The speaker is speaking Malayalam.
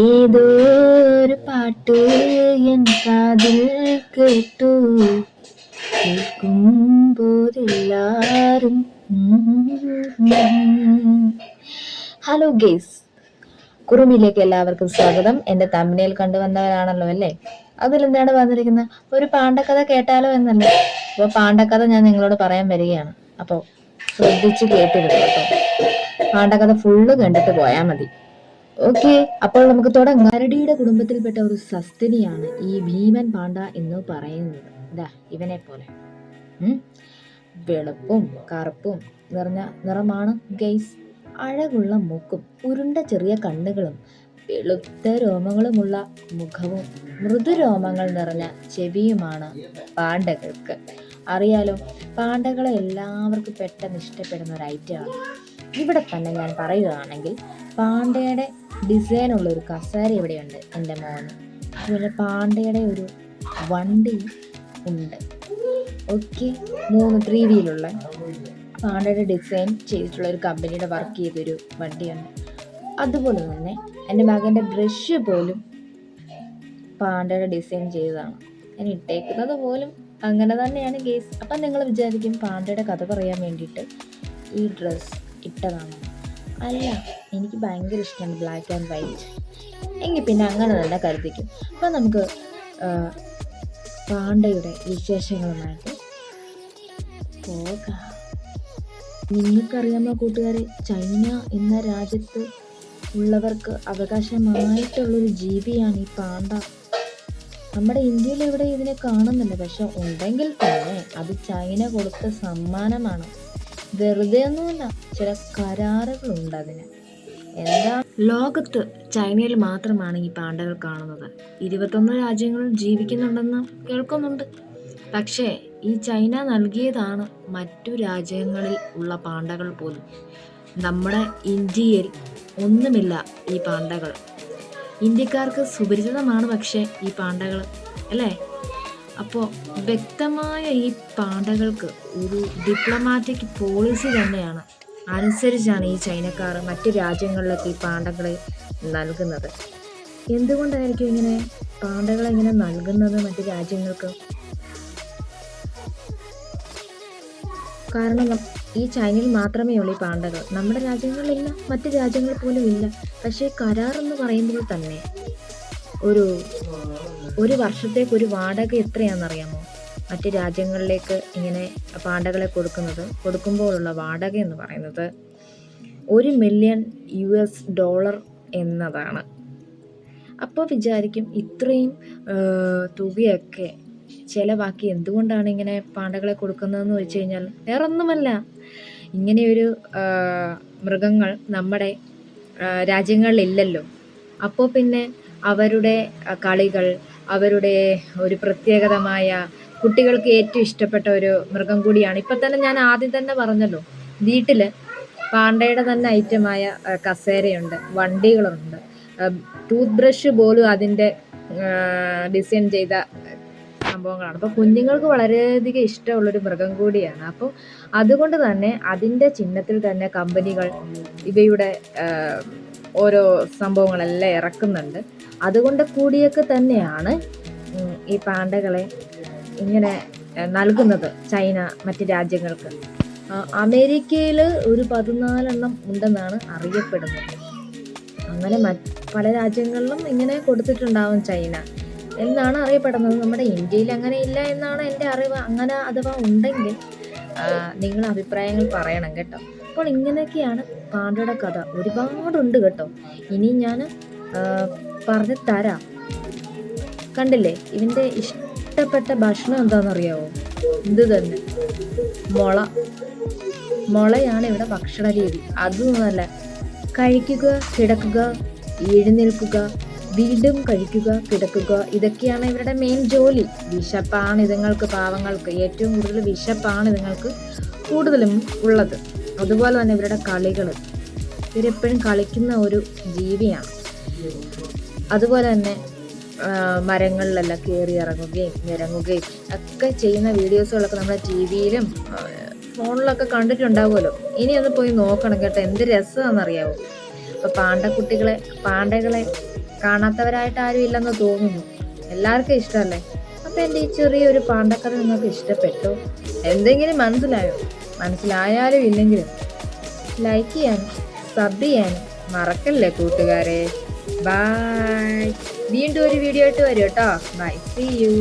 ഏതോ ഒരു പാട്ട് എൻ കാതിൽ കേട്ടു. കേൾക്കുമ്പോഴെല്ലാരും ഹലോ ഗേസ് കുറുമിയിലേക്ക് എല്ലാവർക്കും സ്വാഗതം. എന്റെ തമ്മിനയിൽ കണ്ടുവന്നവരാണല്ലോ അല്ലേ? അതിൽ എന്താണ് വന്നിരിക്കുന്നത്? ഒരു പാണ്ഡക്കഥ കേട്ടാലോ എന്നല്ലേ? അപ്പോൾ പാണ്ഡക്കഥ ഞാൻ നിങ്ങളോട് പറയാൻ വരികയാണ്. അപ്പോൾ ശ്രദ്ധിച്ച് കേട്ടിരുന്നു കേട്ടോ. പാണ്ഡക്കഥ ഫുള്ള് കണ്ടിട്ട് പോയാൽ മതി. ഓക്കെ അപ്പോൾ നമുക്ക് തുടങ്ങാം. കരടിയുടെ കുടുംബത്തിൽപ്പെട്ട ഒരു സസ്തനിയാണ് ഈ ഭീമൻ പാണ്ഡ എന്ന് പറയുന്നത്. ഇതാ ഇവനെ പോലെ. വെളുപ്പും കറുപ്പും നിറഞ്ഞ നിറമാണ് ഗെയ്സ് അഴകുള്ള മൂക്കും ഉരുണ്ട ചെറിയ കണ്ണുകളും വെളുത്ത രോമങ്ങളുമുള്ള മുഖവും മൃദുരോമങ്ങൾ നിറഞ്ഞ ചെവിയുമാണ് പാണ്ഡകൾക്ക്. അറിയാലോ പാണ്ഡകളെ എല്ലാവർക്കും പെട്ടെന്ന് ഇഷ്ടപ്പെടുന്ന ഒരു ഐറ്റമാണ്. ഇവിടെ തന്നെ ഞാൻ പറയുകയാണെങ്കിൽ പാണ്ടയുടെ ഡിസൈൻ ഉള്ള ഒരു കസേര ഇവിടെയുണ്ട് എന്റെ മോന്. അതുപോലെ പാണ്ടയുടെ ഒരു വണ്ടി ഉണ്ട്. ഓക്കെ. മൂന്ന് ത്രീ വീലുള്ള പാണ്ടയുടെ ഡിസൈൻ ചെയ്തിട്ടുള്ള ഒരു കമ്പനിയുടെ വർക്ക് ചെയ്തൊരു വണ്ടിയുണ്ട്. അതുപോലെ തന്നെ എന്റെ മകന്റെ ബ്രഷ് പോലും പാണ്ടയുടെ ഡിസൈൻ ചെയ്തതാണ്. ഞാൻ ഇട്ടേക്കുന്നത് പോലും അങ്ങനെ തന്നെയാണ് കേസ്. അപ്പം നിങ്ങൾ വിചാരിക്കും പാണ്ടയുടെ കഥ പറയാൻ വേണ്ടിയിട്ട് ഈ ഡ്രസ്സ് ഇട്ടതാണ്. അല്ല എനിക്ക് ഭയങ്കര ഇഷ്ടമാണ് ബ്ലാക്ക് ആൻഡ് വൈറ്റ് എങ്കിൽ പിന്നെ അങ്ങനെ തന്നെ കരുതിക്കും. അപ്പോൾ നമുക്ക് പാണ്ഡയുടെ വിശേഷങ്ങളുമായിട്ട് പോകാം. നിങ്ങൾക്കറിയാമോ കൂട്ടുകാരെ ചൈന എന്ന രാജ്യത്ത് ഉള്ളവർക്ക് അവകാശമായിട്ടുള്ളൊരു ജീവിയാണ് ഈ പാണ്ട. നമ്മുടെ ഇന്ത്യയിൽ ഇവിടെ ഇതിനെ കാണുന്നില്ല പക്ഷെ ഉണ്ടെങ്കിൽ തന്നെ അത് ചൈന കൊടുത്ത സമ്മാനമാണ്. വെറുതെ ഒന്നുമില്ല ചില കരാറുകളുണ്ട് അതിന്. എന്താ? ലോകത്ത് ചൈനയിൽ മാത്രമാണ് ഈ പാണ്ടകൾ കാണുന്നത്. ഇരുപത്തൊന്ന് രാജ്യങ്ങളിൽ ജീവിക്കുന്നുണ്ടെന്ന് കേൾക്കുന്നുണ്ട്. പക്ഷേ ഈ ചൈന നൽകിയതാണ് മറ്റു രാജ്യങ്ങളിൽ ഉള്ള പാണ്ഡകൾ പോലും. നമ്മുടെ ഇന്ത്യയിൽ ഒന്നുമില്ല ഈ പാണ്ഡകൾ ഇന്ത്യക്കാർക്ക് സുപരിചിതമാണ് പക്ഷേ ഈ പാണ്ഡകൾ അല്ലേ? അപ്പോൾ വ്യക്തമായ ഈ പാണ്ടകൾക്ക് ഒരു ഡിപ്ലോമാറ്റിക് പോളിസി തന്നെയാണ് അനുസരിച്ചാണ് ഈ ചൈനക്കാർ മറ്റ് രാജ്യങ്ങളിലൊക്കെ ഈ പാണ്ഡകളെ നൽകുന്നത്. എന്തുകൊണ്ടായിരിക്കും ഇങ്ങനെ പാണ്ടകളെ ഇങ്ങനെ നൽകുന്നത് മറ്റ് രാജ്യങ്ങൾക്ക്? കാരണം ഈ ചൈനയിൽ മാത്രമേ ഉള്ളൂ ഈ പാണ്ഡകൾ നമ്മുടെ രാജ്യങ്ങളിലില്ല മറ്റ് രാജ്യങ്ങളിൽ പോലും ഇല്ല. പക്ഷേ കരാർ എന്ന് പറയുമ്പോൾ തന്നെ ഒരു ഒരു വർഷത്തേക്ക് ഒരു വാടക എത്രയാണെന്നറിയാമോ? മറ്റ് രാജ്യങ്ങളിലേക്ക് ഇങ്ങനെ പാണ്ടകളെ കൊടുക്കുന്നത് കൊടുക്കുമ്പോഴുള്ള വാടക എന്ന് പറയുന്നത് ഒരു മില്യൺ യു എസ് ഡോളർ എന്നതാണ്. അപ്പോൾ വിചാരിക്കും ഇത്രയും തുകയൊക്കെ ചിലവാക്കി എന്തുകൊണ്ടാണ് ഇങ്ങനെ പാണ്ടകളെ കൊടുക്കുന്നതെന്ന് വെച്ച് കഴിഞ്ഞാൽ വേറെ ഒന്നുമല്ല ഇങ്ങനെയൊരു മൃഗങ്ങൾ നമ്മുടെ രാജ്യങ്ങളിലില്ലല്ലോ. അപ്പോൾ പിന്നെ അവരുടെ കളികൾ അവരുടെ ഒരു പ്രത്യേകതമായ കുട്ടികൾക്ക് ഏറ്റവും ഇഷ്ടപ്പെട്ട ഒരു മൃഗം കൂടിയാണ്. ഇപ്പം തന്നെ ഞാൻ ആദ്യം തന്നെ പറഞ്ഞല്ലോ വീട്ടിൽ പാണ്ടയുടെ തന്നെ ഐറ്റമായ കസേരയുണ്ട് വണ്ടികളുണ്ട്. ടൂത്ത് ബ്രഷ് പോലും അതിന്റെ ഡിസൈൻ ചെയ്ത സംഭവങ്ങളാണ്. അപ്പോൾ കുഞ്ഞുങ്ങൾക്ക് വളരെയധികം ഇഷ്ടമുള്ളൊരു മൃഗം കൂടിയാണ്. അപ്പോൾ അതുകൊണ്ട് തന്നെ അതിന്റെ ചിഹ്നത്തിൽ തന്നെ കമ്പനികൾ ഇവയുടെ ഓരോ സംഭവങ്ങളെല്ലാം ഇറക്കുന്നുണ്ട്. അതുകൊണ്ട് കൂടിയൊക്കെ തന്നെയാണ് ഈ പാണ്ടകളെ ഇങ്ങനെ നൽകുന്നത് ചൈന മറ്റ് രാജ്യങ്ങൾക്ക്. അമേരിക്കയിൽ ഒരു പതിനാലെണ്ണം ഉണ്ടെന്നാണ് അറിയപ്പെടുന്നത്. അങ്ങനെ പല രാജ്യങ്ങളിലും ഇങ്ങനെ കൊടുത്തിട്ടുണ്ടാവും ചൈന. എന്നാണ് അറിയപ്പെടുന്നത്. നമ്മുടെ ഇന്ത്യയിൽ അങ്ങനെ ഇല്ല എന്നാണ് എന്റെ അറിവ്. അങ്ങനെ അഥവാ ഉണ്ടെങ്കിൽ നിങ്ങൾ അഭിപ്രായങ്ങൾ പറയണം കേട്ടോ. അപ്പോൾ ഇങ്ങനെയൊക്കെയാണ് പാണ്ഡയുടെ കഥ. ഒരുപാടുണ്ട് കേട്ടോ. ഇനി ഞാൻ പറഞ്ഞു തരാം. കണ്ടില്ലേ? ഇവന്റെ ഇഷ്ടപ്പെട്ട ഭക്ഷണം എന്താണെന്നറിയാവോ? ഇത് തന്നെ. മുള. മുളയാണ് ഇവിടെ ഭക്ഷണ രീതി. അതൊന്നുമല്ല കഴിക്കുക കിടക്കുക എഴുന്നേൽക്കുക വീണ്ടും കഴിക്കുക കിടക്കുക. ഇതൊക്കെയാണ് ഇവരുടെ മെയിൻ ജോലി. വിശപ്പാണ് ഇതുങ്ങൾക്ക് പാവങ്ങൾക്ക്. ഏറ്റവും കൂടുതൽ വിശപ്പാണ് ഇതുങ്ങൾക്ക് കൂടുതലും ഉള്ളത്. അതുപോലെ തന്നെ ഇവരുടെ കളികൾ ഇവരെപ്പോഴും കളിക്കുന്ന ഒരു ജീവിയാണ്. അതുപോലെ തന്നെ മരങ്ങളിലെല്ലാം കയറി ഇറങ്ങുകയും നിരങ്ങുകയും ഒക്കെ ചെയ്യുന്ന വീഡിയോസുകളൊക്കെ നമ്മുടെ ടി വിയിലും ഫോണിലൊക്കെ കണ്ടിട്ടുണ്ടാവുമല്ലോ. ഇനി ഒന്ന് പോയി നോക്കണം കേട്ടോ എന്ത് രസമാണെന്നറിയാവോ. അപ്പോൾ പാണ്ടക്കുട്ടികളെ പാണ്ടകളെ കാണാത്തവരായിട്ട് ആരും ഇല്ലെന്ന് തോന്നുന്നു. എല്ലാവർക്കും ഇഷ്ടമല്ലേ? അപ്പോൾ എന്റെ ഈ ചെറിയൊരു പാണ്ഡക്കഥ നിങ്ങൾക്ക് ഇഷ്ടപ്പെട്ടോ? എന്തെങ്കിലും മനസ്സിലായോ? മനസ്സിലായാലും ഇല്ലെങ്കിലും ലൈക്ക് ചെയ്യാൻ സബ് ചെയ്യാൻ മറക്കല്ലേ കൂട്ടുകാരെ? ബൈ വീണ്ടും ഒരു വീഡിയോ ആയിട്ട് വരും കേട്ടോ. By C U